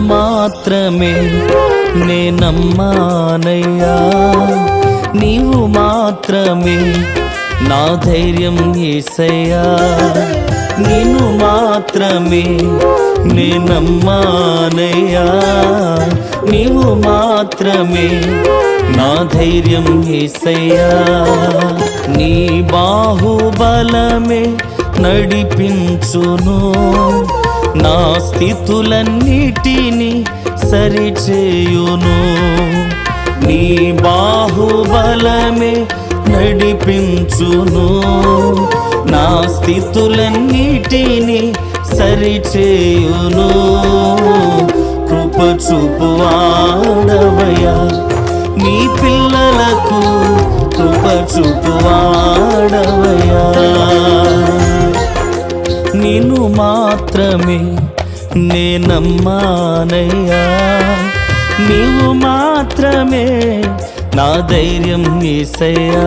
మాత్రమే నేనమ్మానయ్యా నీవు మాత్రమే నా ధైర్యం ఏసయ్యా. నేను మాత్రమే నేనమ్మానయ్యా నీవు మాత్రమే నా ధైర్యం ఏసయ్యా. నీ బాహుబలమే నడిపించును. నా స్థితులన్నిటిని సరిచేయును. నీ బాహుబలమే నడిపించును. నా స్థితులన్నిటిని సరిచేయును. కృప చూపువాడవయ్యా నీ పిల్లలకు కృప చూపువాడవయ్యా నిన్ను మాత్రమే నేనమ్మానయ్యా. నీవు మాత్రమే నా ధైర్యం ఈసయ్యా